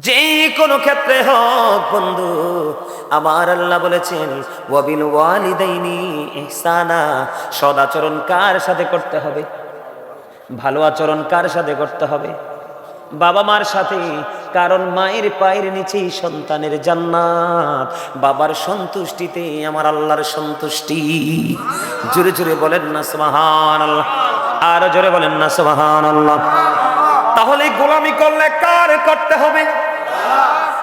যে কোনো ক্ষেত্রে হোক, বন্ধু, আমার আল্লাহ বলেছেন, ওয়াবিল ওয়ালিদাইনি ইহসানা সদাচরণ কার সাথে করতে হবে? ভালো আচরণ কার সাথে করতে হবে? বাবা মার সাথে? কারণ মায়ের পায়ের নিচেই সন্তানের জান্নাত। বাবার সন্তুষ্টিতে আমার আল্লাহর সন্তুষ্টি। জোরে জোরে বলেন না সুবহান আল্লাহ আর জোরে বলেন না সুবহান আল্লাহ তাহলে গোলামি করলে কার করতে হবে?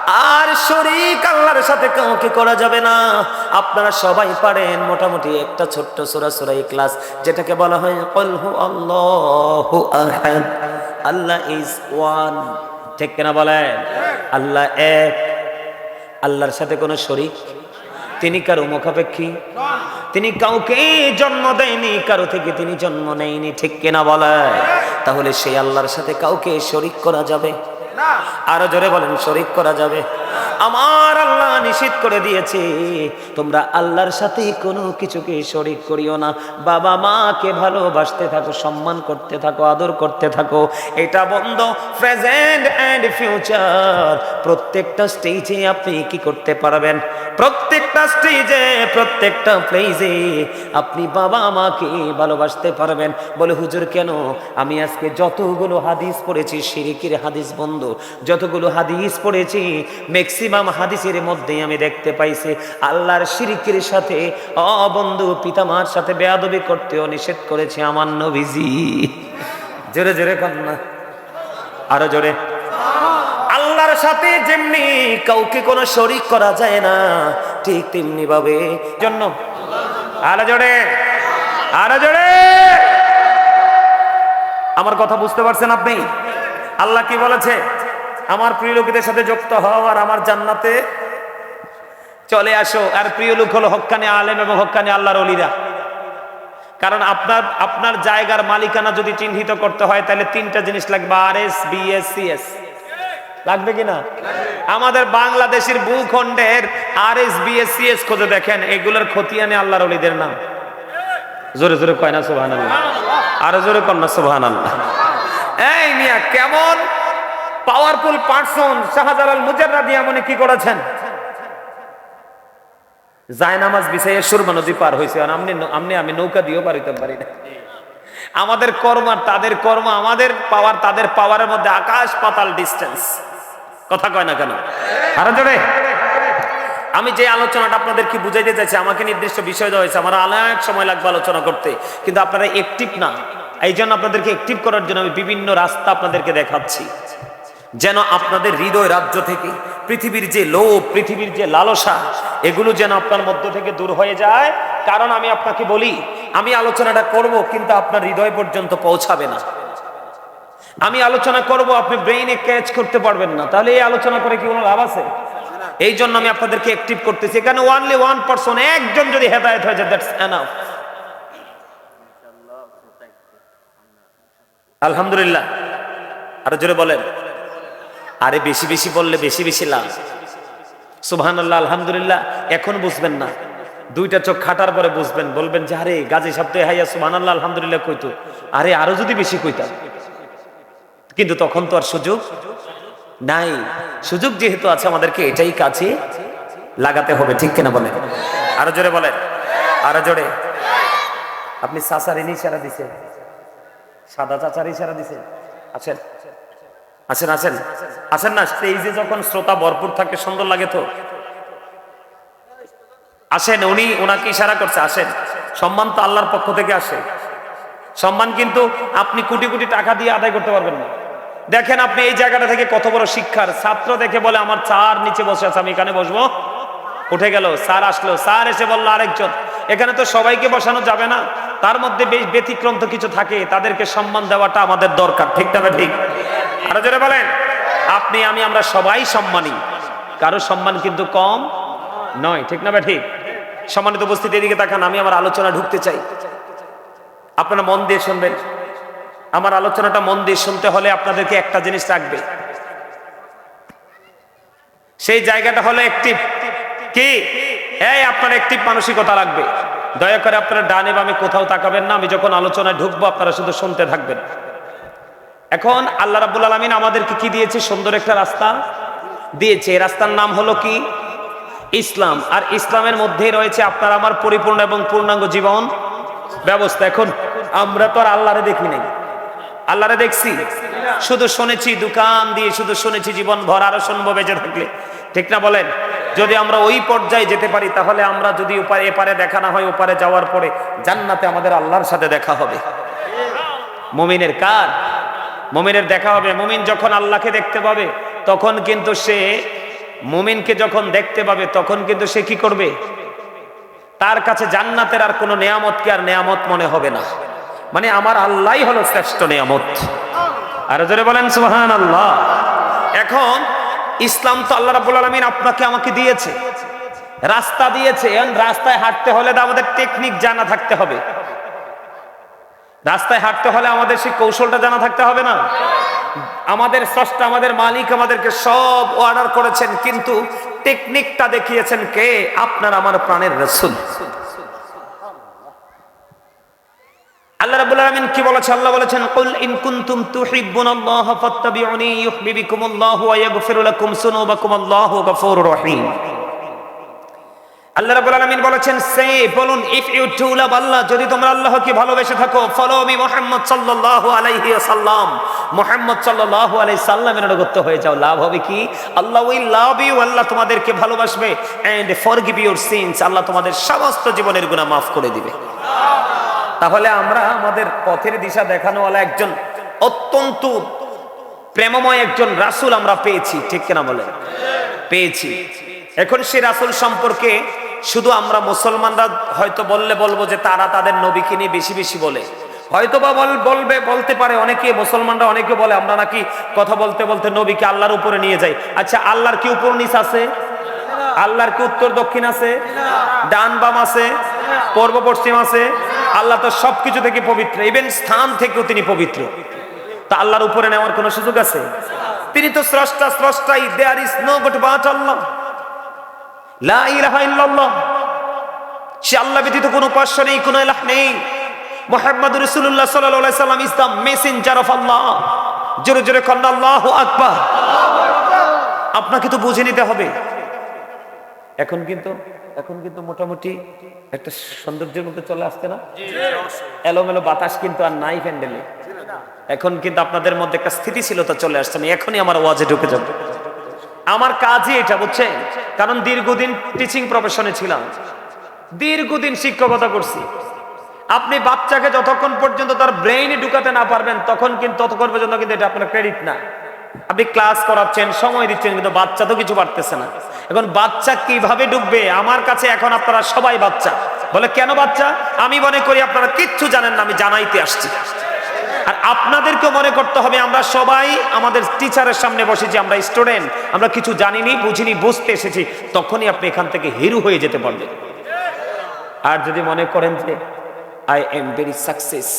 আর শরীক আল্লাহর সাথে কাউকে করা যাবে না। আপনারা সবাই পারেন মোটামুটি একটা ছোট্ট সুরা সুরা ক্লাস যেটাকে বলা হয় কলহু আল্লাহু আল্লাহ ইজ ওয়ান। ঠিক কিনা বলেন? আল্লাহ এক। আল্লাহর সাথে কোনো শরিক? তিনি কারও মুখাপেক্ষী? তিনি কাউকে জন্ম দেয়নি, কারও থেকে তিনি জন্ম নেয়নি, ঠিক কিনা বলেন? তাহলে সেই আল্লাহর সাথে কাউকে শরিক করা যাবে? আরও জোরে বলেন শরিক করা যাবে। আমার আল্লাহ নিষেধ করে দিয়েছে। তোমরা আল্লাহর সাথে কোনো কিছুকে শরিক করিও না। বাবা মাকে ভালোবাসতে থাকো, সম্মান করতে থাকো, আদর করতে থাকো। এটা বন্ধ। Present and future. প্রত্যেকটা স্টেজে আপনি কি করতে পারবেন? প্রত্যেকটা স্টেজে, প্রত্যেকটা প্লেজে আপনি বাবা মাকে ভালোবাসতে পারবেন। বলে, হুজুর, কেন? আমি আজকে যতগুলো হাদিস পড়েছি, শিরিকির হাদিস বন্ধ। যতগুলো হাদিস পড়েছি ম্যাক্সিমাম হাদিসের মধ্যেই আমি দেখতে পাইছি, আল্লাহর শিরিকের সাথে, অবন্ধু পিতামার সাথে বেয়াদবি করতেও নিষেধ করেছে আমার নবীজি। জোরে জোরে কন্যা আরও জোরে। আল্লাহর সাথে যেমনি কাউকে কোনো শরিক করা যায় না, ঠিক তেমনি ভাবে জন্য। আরও জোরে। আরও জোরে। আমার কথা বুঝতে পারছেন আপনি? আল্লাহ কি বলেছে? আমার প্রিয় লোকেদের সাথে যুক্ত হও আর আমার জান্নাতে চলে আসো। আর প্রিয় লোক হলো হক্কানি আলেম এবং হক্কানি আল্লাহর অলিরা কারণ আপনার আপনার জায়গার মালিকানা যদি চিহ্নিত করতে হয়, তাহলে তিনটা জিনিস লাগবে R S B S C S লাগবে কিনা আমাদের বাংলাদেশের ভূখণ্ডের R S B S C S খুঁজে দেখেন, এগুলোর খতিয়ানে আল্লাহর অলিদের নাম। জোরে জোরে কয় না সুবহান আল্লাহ আরও জোরে কন না সুবহান আল্লাহ এই মিয়া, কেমন? পাওয়ারফুল পার্সন শাহজালাল মুজাররাদি এমন কি করেছেন? জায়নামাজ বিছাইয়া সুরমা নদী পার হয়েছে, আর আমনি আমনি আমি নৌকা দিয়েও পার হইতে পারি না। আমাদের কর্ম আর তাদের কর্ম, আমাদের পাওয়ার তাদের পাওয়ারের মধ্যে আকাশ পাতাল ডিস্টেন্স কথা কয় না কেন? আরও জোরে। আমি যে আলোচনাটা আপনাদের কি বুঝাইতে চাইছি, আমাকে নির্দিষ্ট বিষয় দেওয়া হয়েছে, আমার অনেক সময় লাগবে আলোচনা করতে। কিন্তু আপনারা একটিভ না। এই জন্য আপনাদেরকে একটিভ করার জন্য আমি বিভিন্ন রাস্তা আপনাদেরকে দেখাচ্ছি। যেন আপনাদের হৃদয় রাজ্য থেকে, পৃথিবীর যে লোভ, পৃথিবীর যে লালসা, এগুলো যেন আপনার মধ্য থেকে দূর হয়ে যায়। কারণ আমি আপনাকে বলি, আমি আলোচনাটা করব, কিন্তু আপনার হৃদয় পর্যন্ত পৌঁছাবে না। আমি আলোচনা করব, আপনি ব্রেইনে ক্যাচ করতে পারবেন না। তাহলে এই আলোচনা করে কি কোনো লাভ আছে? এই জন্য আমি আপনাদেরকে অ্যাক্টিভ করতেছি। এখানে ওয়ানলি ওয়ান পার্সন একজন যদি হেদায়ত হয়ে যায় দ্যাটস এনাফ আলহামদুলিল্লাহ। আরও জোরে বলেন। আরে বেশি বেশি বললে বেশি বেশি লাভ। সুবহান আল্লাহ আলহামদুলিল্লাহ, এখন বুঝবেন না। দুইটা চোখ খাটার পরে বুঝবেন, বলবেন যে, আরে, গাজী সপ্তাহে হাইয়া সুবহান আল্লাহ আলহামদুলিল্লাহ কইতো। আরে, আরও যদি বেশি কইতাম। কিন্তু তখন তো আর সুযোগ নাই। সুযোগ যেহেতু আছে, আমাদেরকে এটাই কাছে লাগাতে হবে, ঠিক কিনা বলে আরও জোরে বলে আরও জোরে। আপনি সাসার ইশারা দিছেন। সাদা চাচার ইশারা দিছেন। আছেন আছেন আছেন? আছেন না? স্টেজে যখন শ্রোতা ভরপুর থাকে, সুন্দর লাগে তো? আসেন, উনি ওনাকে ইশারা করছে, আসেন। সম্মান তো আল্লাহর পক্ষ থেকে আসে। সম্মান কিন্তু আপনি কোটি কোটি টাকা দিয়ে আদায় করতে পারবেন না। দেখেন আপনি এই জায়গাটা থেকে কত বড় শিক্ষার ছাত্র দেখে বলে, আমার চার নিচে বসে আছে, আমি এখানে বসবো। উঠে গেল, স্যার আসলো, স্যার এসে বলল, আরেকজন। এখানে তো সবাইকে বসানো যাবে না। তার মধ্যে বেশ ব্যতিক্রম তো কিছু থাকে। তাদেরকে সম্মান দেওয়াটা আমাদের দরকার। ঠিক না ঠিক? আরও জোরে বলেন। আপনি, আমি, আমরা সবাই সম্মানী। কারও সম্মান কিন্তু কম নয়, ঠিক না ঠিক সম্মানিত উপস্থিতি, এদিকে তাকান, আমি আমার আলোচনা ঢুকতে চাই। আপনারা মন দিয়ে শুনবেন। আমার আলোচনাটা মন দিয়ে শুনতে হলে আপনাদেরকে একটা জিনিস রাখবে। সেই জায়গাটা হলো অ্যাক্টিভ কি? এই আপনার অ্যাক্টিভ মানসিকতা লাগবে দয়া করে আপনারা ডানে বামে কোথাও তাকাবেন না। আমি যখন আলোচনায় ঢুকবো, আপনারা শুধু শুনতে থাকবেন। এখন আল্লাহ রাবুল আলমিন আমাদেরকে কি দিয়েছে? সুন্দর একটা রাস্তা দিয়েছে। রাস্তার নাম হলো কি? ইসলাম। আর ইসলামের মধ্যেই রয়েছে আপনার আমার পরিপূর্ণ এবং পূর্ণাঙ্গ জীবন ব্যবস্থা। এখন আমরা তো আর আল্লাহরে দেখি নাই। আল্লাহরে দেখছি? শুধু শুনেছি দোকান দিয়ে, শুধু শুনেছি জীবন ভর আরও শুনব বেঁচে থাকলে। ঠিক না বলেন? যদি আমরা ওই পর্যায়ে যেতে পারি, তাহলে আমরা যদি ওপারে, এপারে দেখা না হয়, ওপারে যাওয়ার পরে জান্নাতে আমাদের আল্লাহর সাথে দেখা হবে। মমিনের কার? মুমিনের দেখা হবে। মুমিন যখন আল্লাহকে দেখতে পাবে, তখন কিন্তু সে মুমিনকে যখন দেখতে পাবে, তখন কিন্তু সে কি করবে? তার কাছে জান্নাতের আর কোনো নেয়ামতকে আর নেয়ামত মনে হবে না। মানে আমার আল্লাহই হলো শ্রেষ্ঠ নেয়ামত। আর জোরে বলেন সুহান আল্লাহ এখন ইসলাম তো আল্লাহ রাবুল আলমিন আপনাকে আমাকে দিয়েছে। রাস্তা দিয়েছে। রাস্তায় হাঁটতে হলে তো আমাদের টেকনিক জানা থাকতে হবে। রাস্তায় হাঁটতে হলে আমাদের সেই কৌশলটা জানা থাকতে হবে না। আমাদের স্রষ্টা, আমাদের মালিক আমাদেরকে সব অর্ডার করেছেন, কিন্তু টেকনিকটা দেখিয়েছেন কে? আপনার আমার প্রাণের রসুল। আল্লাহ কি আল্লাহ বলেছেন আল্লাহ রাব্বুল আলামিন বলেছেন সে বলুন ইফ ইউ টু লাভ আল্লাহ, যদি তোমরা আল্লাহকে ভালোবেসে থাকো ফলো মি মুহাম্মদ সাল্লাল্লাহু আলাইহি ওয়াসাল্লাম। মুহাম্মদ সাল্লাল্লাহু আলাইহি সাল্লামের অনুগত হয়ে যাও, লাভ হবে কি? আল্লাহ উইল লাভ ইউ আল্লাহ তোমাদেরকে ভালোবাসবে এন্ড ফরগিভ ইউর সিনস আল্লাহ তোমাদের সমস্ত জীবনের গুনাহ মাফ করে দিবে। তাহলে আমরা আমাদের পথের দিশা দেখানোওয়ালা একজন অত্যন্ত প্রেমময় একজন রাসূল আমরা পেয়েছি, ঠিক কিনা বলে পেয়েছি। এখন সেই রাসূল সম্পর্কে শুধু আমরা মুসলমানরা হয়তো বললে বলব যে তারা তাদের নবীকে নিয়ে বেশি বেশি বলে। হয়তো বা বল, বলবে, বলতে পারে, অনেকে মুসলমানরা অনেকে বলে, আমরা নাকি কথা বলতে বলতে নবীকে আল্লাহর উপরে নিয়ে যাই। আচ্ছা আল্লাহর কি উপর নিচ আছে? আল্লাহর কি উত্তর দক্ষিণ আছে? ডান বাম আছে? পূর্ব পশ্চিম আছে? আল্লাহ তো সবকিছু থেকে পবিত্র। ইভেন স্থান থেকেও তিনি পবিত্র। তা আল্লাহর উপরে নেওয়ার কোনো সুযোগ আছে? তিনি তো স্রষ্টা, স্রষ্টাই। There is no god but Allah সে আল্লাহ ব্যতীত নেই ইলাহ নেই। সাল্লাল্লাহু সাল্লাম অফ আল্লাহ জোরে জোরে আপনাকে তো বুঝে নিতে হবে। এখন কিন্তু এখন কিন্তু মোটামুটি একটা সৌন্দর্যের মধ্যে চলে আসছে না? এলোমেলো বাতাস কিন্তু আর নাই প্যান্ডেলে। এখন কিন্তু আপনাদের মধ্যে একটা স্থিতিশীলতা চলে আসছে আমি এখনই আমার ওয়াজে ঢুকে যাব। আমার কাজই এটা, বুঝছেন? কারণ দীর্ঘদিন টিচিং প্রফেশনে ছিলাম। দীর্ঘদিন শিক্ষকতা করছি। আপনি বাচ্চাকে যতক্ষণ পর্যন্ত তার ব্রেইনে ঢুকাতে না পারবেন, তখন কিন্তু ততক্ষণ পর্যন্ত কিন্তু এটা আপনার ক্রেডিট না। আপনি ক্লাস করাচ্ছেন, সময় দিচ্ছেন, কিন্তু বাচ্চা তো কিছু পারতেছে না। এখন বাচ্চা কীভাবে ঢুকবে? আমার কাছে এখন আপনারা সবাই বাচ্চা। বলে, কেন বাচ্চা? আমি মনে করি আপনারা কিচ্ছু জানেন না, আমি জানাইতে আসছি। আর আপনাদেরকে মনে করতে হবে, আমরা সবাই আমাদের টিচারের সামনে বসেছি, আমরা স্টুডেন্ট, আমরা কিছু জানিনি, বুঝিনি, বুঝতে এসেছি, তখনই আপনি এখান থেকে হিরো হয়ে যেতে পারবেন আর যদি মনে করেন যে আই এম ভেরি সাকসেস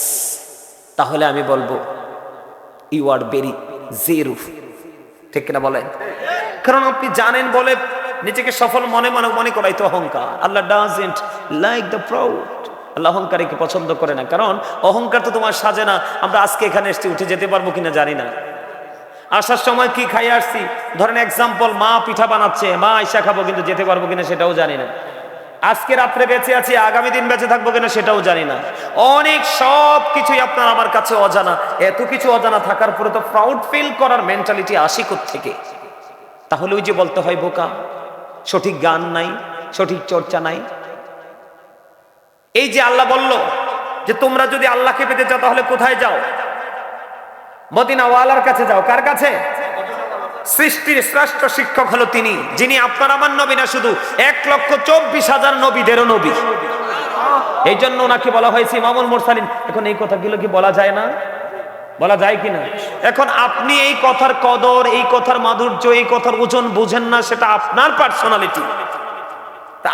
তাহলে আমি বলব ইউ আর ভেরি জিরো ঠিক কিনা বলেন? কারণ আপনি জানেন বলে নিজেকে সফল মনে মনে মনে করাই তো অহংকার। Allah doesn't like the proud আল্লাহ অহংকারীকে পছন্দ করে না। কারণ অহংকার তো তোমার সাজে না। আমরা আজকে এখানে এসে উঠে যেতে পারব কিনা জানি না। আসার সময় কি খাই আসছি? ধরেন এক্সাম্পল মা পিঠা বানাচ্ছে, মা আইসা খাব কিন্তু যেতে পারব কিনা সেটাও জানি না। আজকে রাত্রে বেঁচে আছি, আগামী দিন বেঁচে থাকব কিনা সেটাও জানি না। অনেক সব কিছুই আপনার আমার কাছে অজানা। এত কিছু অজানা থাকার পরে তো প্রাউড ফিল করার মেন্টালিটি আসি থেকে তাহলে ওই যে বলতে হয় বোকা, সঠিক গান নাই, সঠিক চর্চা নাই এই যে আল্লাহ বলল যে তোমরা যদি আল্লাহকে পেতে চাও তাহলে কোথায় যাও? মদিনাওয়ালার কাছে যাও। কার কাছে? সৃষ্টির শ্রেষ্ঠ শিক্ষক হলো তিনি, যিনি আপনার আমার নবী না শুধু এক লক্ষ চব্বিশ হাজার নবীদেরও নবী। এই জন্য ওনাকে বলা হয়েছে ইমামুল মোরসালিন। এখন এই কথাগুলো কি বলা যায় না? বলা যায় কি না এখন আপনি এই কথার কদর, এই কথার মাধুর্য, এই কথার ওজন বুঝেন না, সেটা আপনার পার্সোনালিটি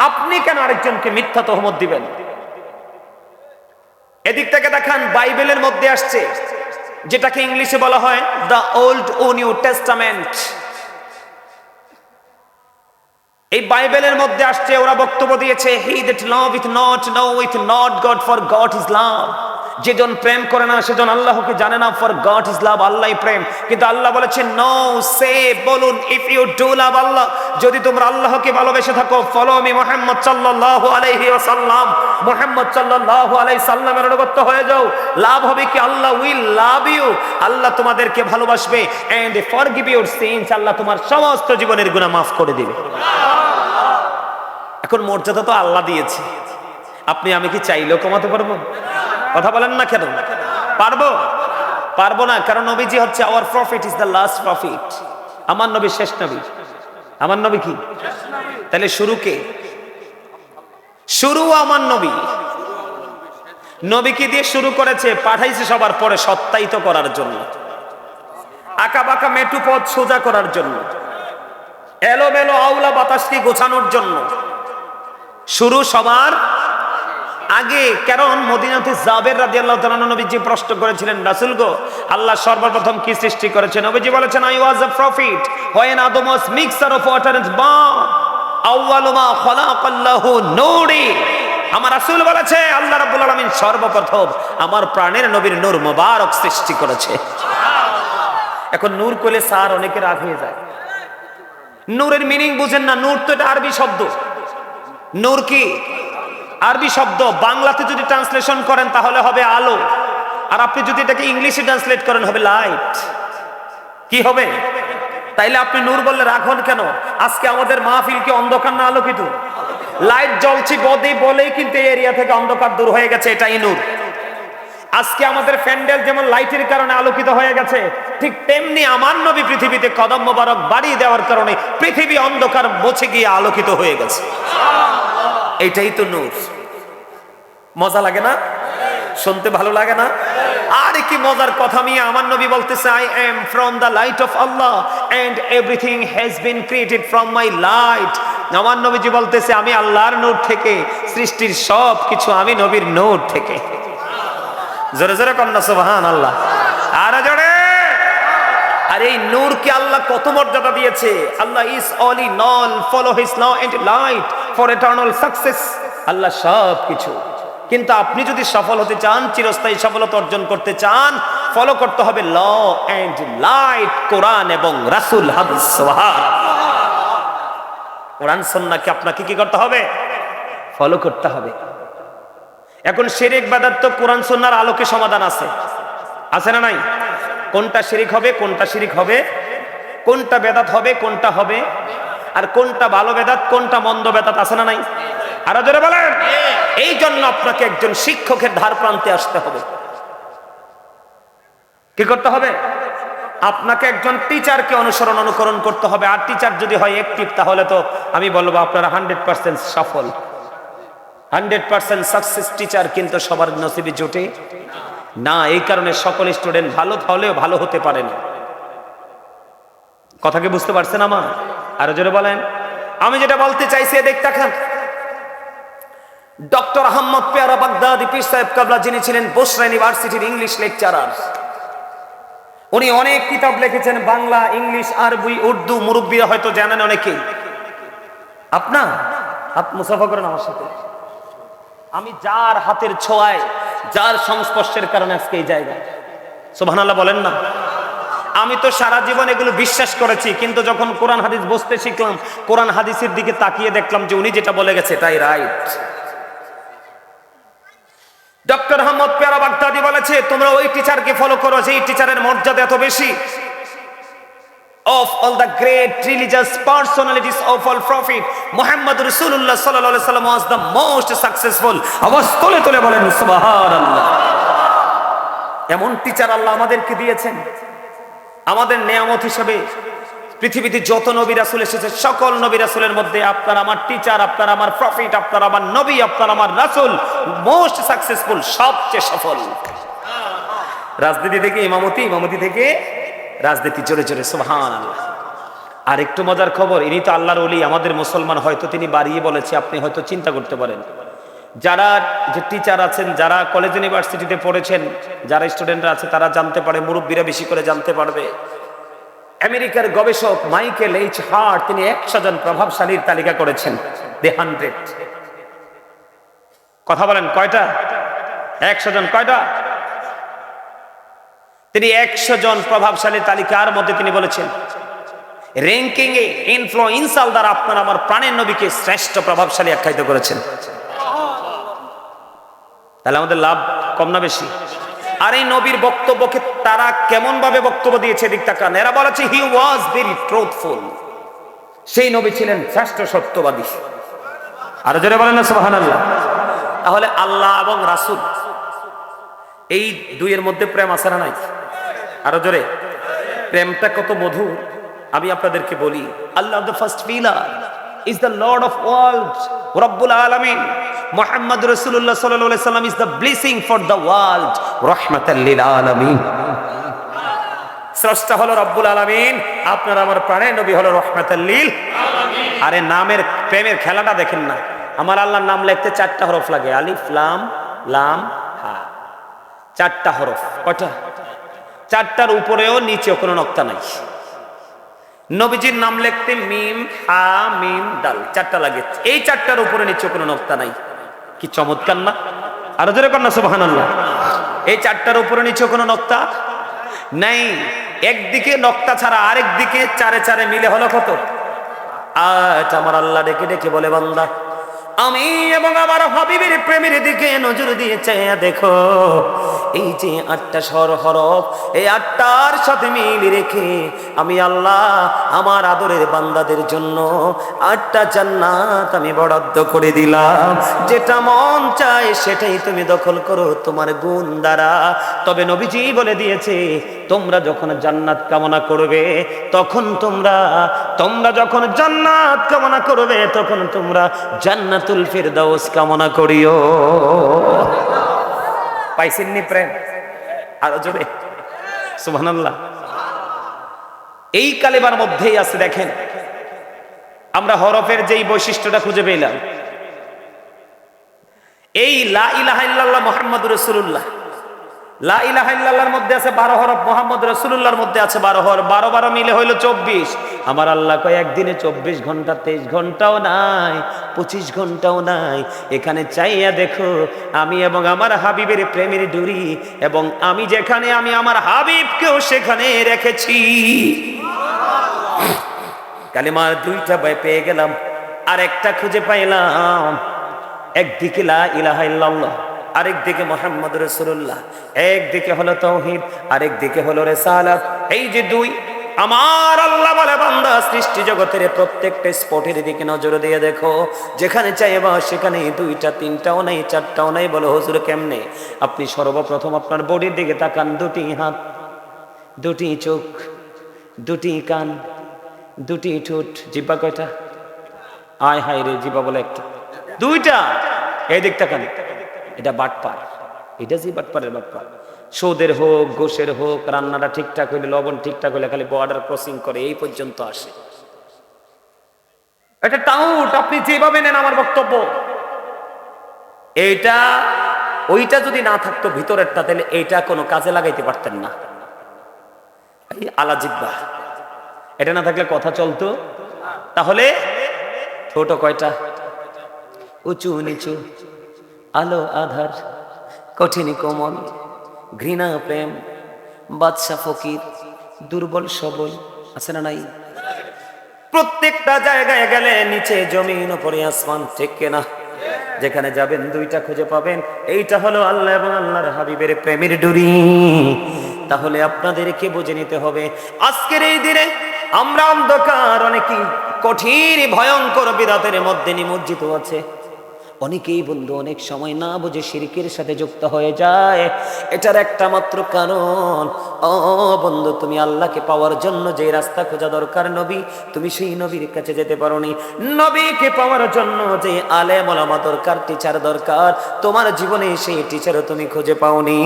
আপনি কেন আরেকজনকে মিথ্যা তহমত দিবেন? এদিক থেকে দেখান, বাইবেলের মধ্যে আসছে, যেটাকে ইংলিশে বলা হয় দ্য ওল্ড ও নিউ টেস্টামেন্ট। এই বাইবেলের মধ্যে আসছে, ওরা বক্তব্য দিয়েছে he that loveth not knoweth not God for God is love যেজন প্রেম করে না, সেজন আল্লাহকে জানে না ফর গড ইজ লাভ আল্লাহ প্রেম। কিন্তু আল্লাহ বলেছেন নো সে বলুন if you do love Allah, যদি তোমরা আল্লাহকে ভালোবেসে থাকো ফলো মি মোহাম্মদ সাল্লাল্লাহু আলাইহি ওয়াসাল্লাম। মোহাম্মদ সাল্লাল্লাহু আলাইহি সাল্লামের অনুগত হয়ে যাও। লাভ হবে কি? আল্লাহ উইল লাভ ইউ আল্লাহ তোমাদেরকে ভালোবাসবে। এন্ড ফরগিভ ইউর সিনস আল্লাহ তোমার সমস্ত জীবনের গুনাহ মাফ করে দিবে। এখন মর্যাদা তো আল্লাহ দিয়েছে। আপনি আমি কি চাইলেও কমাতে পারব? কথা বলেন না কেন? পারব? পারব না, কারণ নবীজি হচ্ছে our prophet is the last prophet আমার নবী শেষ নবী। আমার নবী কি? তাহলে শুরু কে? শুরু আমার নবী। নবীকে দিয়ে শুরু করেছে? পাঠাইছে সবার পরে সত্যায়িত করার জন্য। আঁকা বাঁকা মেটু পথ সোজা করার জন্য। এলোমেলো আউলা বাতাসকে গোছানোর জন্য। শুরু সবার আগে কারণ মদিনাতে জাবের রাদি আল্লাহ নবীজি প্রশ্ন করেছিলেন, রাসুল গো, আল্লাহ সর্বপ্রথম কি সৃষ্টি করেছেন? নবীজি বলেছেন I was a prophet when Adam mixture of water and burn আউয়ালু মা খালাকাল্লাহু নূরি আমার রাসূল বলেছে, আল্লাহ রাব্বুল আলামিন সর্বপ্রথম আমার প্রাণের নবীর নূর মোবারক সৃষ্টি করেছে। এখন নূর কইলে স্যার অনেকে রাগ হয়ে যায়। নূরের মিনিং বুঝেন না, নূর তো এটা আরবি শব্দ। নূর কি? আরবি শব্দ বাংলাতে যদি ট্রান্সলেশন করেন তাহলে হবে আলো। আর আপনি যদি এটাকে ইংলিশে ট্রান্সলেট করেন, হবে লাইট। কি হবে? তাইলে আপনি নূর বললে রাখুন কেন? আজকে আমাদের মাহফিল কি অন্ধকার না আলোকিত? লাইট জ্বলছি বদে বলেই কিন্তু এই এরিয়া থেকে অন্ধকার দূর হয়ে গেছে, এটাই নূর। আজকে আমাদের প্যান্ডেল যেমন লাইটের কারণে আলোকিত হয়ে গেছে, ঠিক তেমনি আমার নবী পৃথিবীতে কদম মোবারক বাড়িয়ে দেওয়ার কারণে পৃথিবী অন্ধকার মুছে গিয়ে আলোকিত হয়ে গেছে। এইটাই তো নূর। মজা লাগে না? শুনতে ভালো লাগে না? আর কি মজার কথা নিয়ে আমার নবী বলতেছে I am from the light of Allah and everything has been created from my light আমার নবীজি বলতেছে, আমি আল্লাহর নূর থেকে, সৃষ্টির সব কিছু আমি নবীর নূর থেকে। জোরে জোরে কন্যা সুবহান আল্লাহ আর জোরে। আর এই নূরকে আল্লাহ কত মর্যাদা দিয়েছে? Allah is all in all follow his law and light for eternal success আল্লাহ সব কিছু কিন্তু আপনি যদি সফল হতে চান, চিরস্থায়ী সফলতা অর্জন করতে চান ফলো করতে হবে ল এন্ড লাইট কোরআন এবং রাসূল কোরআন, সুন্নাহকে আপনাকে কি করতে হবে? ফলো করতে হবে। এখন শিরিক, বাদাত তো কোরআন, সুন্নাহর আলোকে সমাধান আছে। আছে না নাই? কোনটা শিরিক হবে, কোনটা শিরিক হবে? কোনটা বেদাত হবে, কোনটা হবে? আর কোনটা ভালো বেদাত, কোনটা মন্দ বেদাত, আছে না নাই? আরও জোরে বলেন। এই জন্য আপনাকে একজন শিক্ষকের ধার প্রান্তে আসতে হবে। কি করতে হবে? আপনাকে একজন টিচারকে অনুসরণ, অনুকরণ করতে হবে। আর টিচার যদি হয় একটিভ তাহলে তো আমি বলব আপনারা হান্ড্রেড পার্সেন্ট সফল। হান্ড্রেড পার্সেন্ট সাকসেস টিচার কিন্তু সবার নসিবে জোটে না। এই কারণে সকল স্টুডেন্ট ভালো হলেও ভালো হতে পারে না। কথা কি বুঝতে পারছেন আমার? আরও জোরে বলেন। আমি যেটা বলতে চাইছি দেখতে দেখেন ডক্টর আহমদ পেয়ারা বাগদাদি, পীর সাহেব কাবলা, যিনি ছিলেন বোসরা ইউনিভার্সিটির ইংলিশ লেকচারার। উনি অনেক কিতাব লিখেছেন, বাংলা, ইংলিশ, আরবি, উর্দু, মুরব্বীরা হয়তো জানেন অনেকেই। আপনা? মুসাফা করেন আমার সাথে। আমি যার হাতের ছোঁয়ায়, যার সংস্পর্শের কারণে আজকে এই জায়গায়। সোভানাল্লাহ বলেন না। আমি তো সারা জীবন এগুলো বিশ্বাস করেছি, কিন্তু যখন কোরআন হাদিস বসতে শিখলাম, কোরআন হাদিসের দিকে তাকিয়ে দেখলাম যে উনি যেটা বলে গেছে, তাই রাইট। ডক্টর আহমদ প্যারাবাগদাদি বলেছে, তোমরা ওই টিচারকে ফলো করো যে টিচারের মর্যাদা এত বেশি. Of all the great religious personalities of all prophet Muhammad রসুল্লাহ সাল্লাহ সাল্লাম ওয়াজ দ্য মোস্ট সাকসেসফুল আওয়াজ তোলে তোলে বলেন সুবাহ এমন টিচার আল্লাহ আমাদেরকে দিয়েছেন। আমাদের নিয়ামত হিসেবে পৃথিবীতে যত নবী রাসূল এসেছে, সকল নবী রাসূলের মধ্যে আপনার আমার টিচার আপনার আমার প্রফিট আপনার আমার নবী, আপনার আমার রাসূল মোস্ট সাকসেসফুল সবচেয়ে সফল। রাজনীতি থেকে ইমামতি ইমামতি থেকে রাজনীতি জোরে জোরে সুবহান আর একটু মজার খবর, ইনি তো আল্লাহর অলি আমাদের মুসলমান, হয়তো তিনি বাড়িয়ে বলেছে, আপনি হয়তো চিন্তা করতে পারেন। যারা যে টিচার আছেন, যারা কলেজ ইউনিভার্সিটিতে পড়েছেন, যারা স্টুডেন্টরা আছে, তারা জানতে পারে, মুরব্বীরা বেশি করে জানতে পারবে। আমেরিকার গবেষক মাইকেল এইচ হার্ট তিনি একশো জন প্রভাবশালীর তালিকা করেছেন। দে হান্ড্রেড কথা বলেন, কয়টা? একশো জন, কয়টা? তিনি একশো জন প্রভাবশালী তালিকার মধ্যে তিনি বলেছেন র্যাঙ্কিং এ ইনফ্লুয়েন্সাল দ্বারা আপনার আমার প্রাণের নবীকে শ্রেষ্ঠ প্রভাবশালী আখ্যায়িত করেছেন। তাহলে আমাদের লাভ কম না বেশি? আর এই নবীর বক্তব্যকে তারা কেমন ভাবে বক্তব্য দিয়েছে দিক তাকান। এরা বলেছে হি ওয়াজ ভেরি ট্রুথফুল সেই নবী ছিলেন শ্রেষ্ঠ সত্যবাদী। আরও জোরে বলেন না সুবহানাল্লাহ। তাহলে আল্লাহ এবং রাসূল এই দুইয়ের মধ্যে প্রেম আছে না নাই? আরও জোরে। প্রেমটা কত মধুর। আমি আপনাদেরকে বলি Allah the first pillar is the lord of world রব্বুল আলামিন। মুহাম্মদ রসুল্লাহ সাল্লাম is the blessing for the world রাহমাতাল লিল আলামিন। স্রষ্টা হলো রব্বুল আলামিন। আপনার আমার প্রাণের নবী হলো রহমাতাল লিল আরে নামের, প্রেমের খেলাটা দেখেন না। আমার আল্লাহর নাম লিখতে চারটা হরফ লাগে। আলিফ, লাম লাম, হা। চারটা হরফ। কয়টা? চারটার উপরেও নিচেও কোনো নক্তা নাই। নবীজির নাম লিখতে মিম, হা, মিম ডাল চারটা লাগে। এই চারটার উপরে নিচে কোনো নক্তা নাই। কি চমৎকার না? আরও জোরে কন্যা না, সুবহানাল্লাহ। এই চারটার উপরে নিচে কোনো নক্তা? নাই, একদিকে নক্তা ছাড়া আরেক দিকে চারে চারে মিলে হলো কত? আচ্ছা আমার আল্লাহ ডেকে ডেকে বলে বান্দা। আমি এবং আমার হাবিবের প্রেমের দিকে নজর দিয়ে চাইয়া দেখো। এই যে আটটা স্বর হরফ, এই আটটার সাথে মিল রেখে আমি আল্লাহ আমার আদরের বান্দাদের জন্য আটটা জান্নাত আমি বরাদ্দ করে দিলাম। যেটা মন চায় সেটাই তুমি দখল করো তোমার গুণ দ্বারা। তবে নবীজি বলে দিয়েছে তোমরা যখন জান্নাত কামনা করবে, তখন তোমরা তোমরা যখন জান্নাত কামনা করবে, তখন তোমরা জান্নাতুল ফিরদাউস কামনা করিও। পাইছেননি প্রেম? আরও জোরে। সুবহানাল্লাহ। এই কালেবার মধ্যেই আছে, দেখেন, আমরা হরফের যেই বৈশিষ্ট্যটা খুঁজে পেলাম। এই লা ইলাহা ইল্লাল্লাহ মুহাম্মাদুর রাসূলুল্লাহ। লা ইলাহা ইল্লাল্লাহর মধ্যে আছে বারো হরফ, মোহাম্মদ রসুল্লাহর মধ্যে আছে বারো হরফ। বারো বারো মিলে হইল চব্বিশ। আমার আল্লাহ কয়, একদিনে চব্বিশ ঘণ্টা, তেইশ ঘন্টাও নাই, পঁচিশ ঘন্টাও নাই। এখানে চাইয়া দেখো, আমি এবং আমার হাবিবের প্রেমের ডুরি এবং আমি যেখানে, আমি আমার হাবিবকেও সেখানে রেখেছি। কালিমার দুইটা বই পেয়ে গেলাম আর একটা খুঁজে পাইলাম। একদিকে লা ইলাহা ইল্লাল্লাহ আরেক দিকে মোহাম্মদ রসুল্লাহ একদিকে হলো তৌহিদ, আরেক দিকে হলো রেসালাত। এই যে দুই, আমার আল্লাহ বলে বান্দা, সৃষ্টি জগতের প্রত্যেকটা স্পটের দিকে নজর দিয়ে দেখো। যেখানে চাইবা সেখানে দুইটা, তিনটাও নাই, চারটাও নাই, বলো হুজুর কেমনে? আপনি সর্বপ্রথম আপনার বডির দিকে তাকান, দুটি হাত, দুটি চোখ, দুটি কান, দুটি ঠোঁট, জিব্বা কয়টা? আয় হায় রে, জিব্বা বলে একটা। দুইটা এই দিক তাকান। এটা বাটপার। এটা যে বাটপারের বাটপার। সৌদের হোক, গোশের হোক, রান্নাটা ঠিকঠাক হইলে, লবণ ঠিকঠাক হইলে খালি বর্ডার ক্রসিং করে, এই পর্যন্ত আসে। এটা টাউট, আপনি যেভাবে নেন আমার বক্তব্য। এইটা, ওইটা যদি না থাকতো ভিতরেরটা, তাহলে এইটা কোনো কাজে লাগাইতে পারতেন না। আলা জিব্বা। এটা না থাকলে কথা চলতো। তাহলে, ছোট কয়টা? উঁচু, নিচু। আলো, আধার, কঠিন কোমল, ঘৃণা, প্রেম, বাদশা, ফকির, দুর্বল, সবল, আছে না নাই? প্রত্যেকটা জায়গায় গেলে নিচে জমিন ওপরে আসমান, ঠিক না যেখানে যাবেন দুইটা খুঁজে পাবেন। এইটা হলো আল্লাহ এবং আল্লাহর হাবিবের প্রেমের ডুরি। তাহলে আপনাদেরকে বুঝে নিতে হবে, আজকের এই দিনে আমরা অন্ধকার, অনেকই কঠিন, ভয়ঙ্কর বিদাতের মধ্যে নিমজ্জিত আছে। অনেকেই বন্ধু, অনেক সময় না বুঝে সিরিকের সাথে যুক্ত হয়ে যায়। এটার একটা মাত্র কারণ বন্ধু, তুমি আল্লাহকে পাওয়ার জন্য যে রাস্তা খোঁজা দরকার নবী, তুমি সেই নবীর কাছে যেতে পারোনি। নবীকে পাওয়ার জন্য যে আলে মলামা দরকার টিচার দরকার, তোমার জীবনে সেই টিচারও তুমি খুঁজে পাওনি।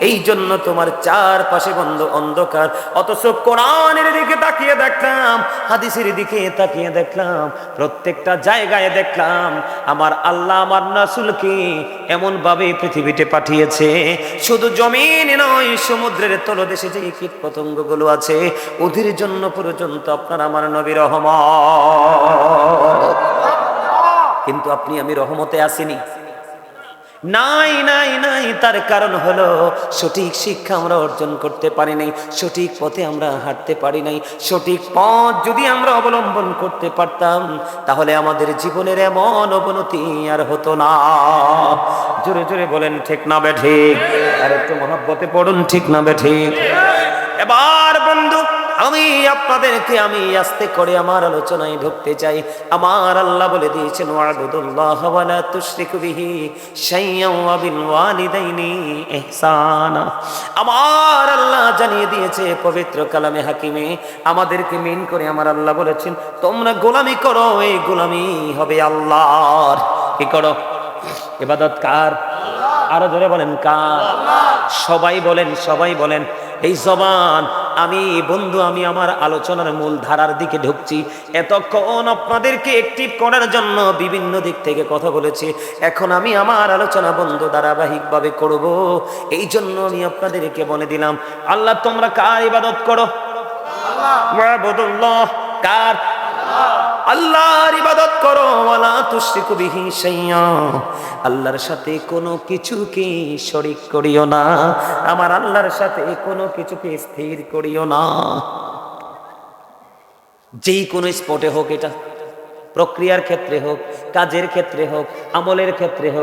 এই জন্য তোমার চারপাশে বন্ধ অন্ধকার, অথচ কোরআনের দিকে তাকিয়ে দেখলাম, হাদিসের দিকে তাকিয়ে দেখলাম, প্রত্যেকটা জায়গায় দেখলাম, আমার আল্লাহ আমার নাসুলকে এমন ভাবে পৃথিবীতে পাঠিয়েছে। শুধু জমিন নয়, সমুদ্রের তলদেশে যে কীট পতঙ্গগুলো আছে ওদের জন্য পর্যন্ত আপনার আমার নবী রহমত। কিন্তু আপনি আমি রহমতে আসিনি। নাই নাই নাই, তার কারণ হলো সঠিক শিক্ষা আমরা অর্জন করতে পারি নাই, সঠিক পথে আমরা হাঁটতে পারি নাই, সঠিক পথ যদি আমরা অবলম্বন করতে পারতাম, তাহলে আমাদের জীবনের এমন অবনতি আর হতো না। জোরে জোরে বলেন, ঠিক না বে, ঠিক। আর একটু মহাব্বতে পড়ুন, ঠিক না বে ঠিক? এবার বন্ধু, আমি আপনাদেরকে, আমি আস্তে করে আমার আলোচনায় ঢুকতে চাই। আমার আল্লাহ বলে দিয়েছেন, ওয়াবুদুল্লাহ ওয়ালা তুশরিকু বিহি বিল ওয়ালিদাইনি ইহসানা। আমার আল্লাহ জানিয়ে দিয়েছে, পবিত্র কালামে হাকিমে, আমাদেরকে মেন করে আমার আল্লাহ বলেছেন, তোমরা গোলামি করো, এই গোলামি হবে আল্লাহর। কি করো? ইবাদত কার? আরও জোরে বলেন কার সবাই বলেন সবাই বলেন এই জবান আমি বন্ধু আমি আমার আলোচনার মূল ধারার দিকে ঢুকছি। এতক্ষণ আপনাদেরকে একটি করার জন্য বিভিন্ন দিক থেকে কথা বলেছি। এখন আমি আমার আলোচনা বন্ধু ধারাবাহিকভাবে করব। এই জন্য আমি আপনাদেরকে বলে দিলাম আল্লাহ তোমরা কার ইবাদত করো? কার? আল্লাহর ইবাদত করো, ওয়ালা তুশরিকু বিহি শাইয়্যা আল্লাহর সাথে কোনো কিছুকে শরীক করিও না। আমার আল্লাহর সাথে কোনো কিছুকে স্থির করিও না। যেই কোনো স্পটে হোক এটা, প্রক্রিয়ার ক্ষেত্রে হোক, কাজের ক্ষেত্রে হোক, আমলের ক্ষেত্রে হোক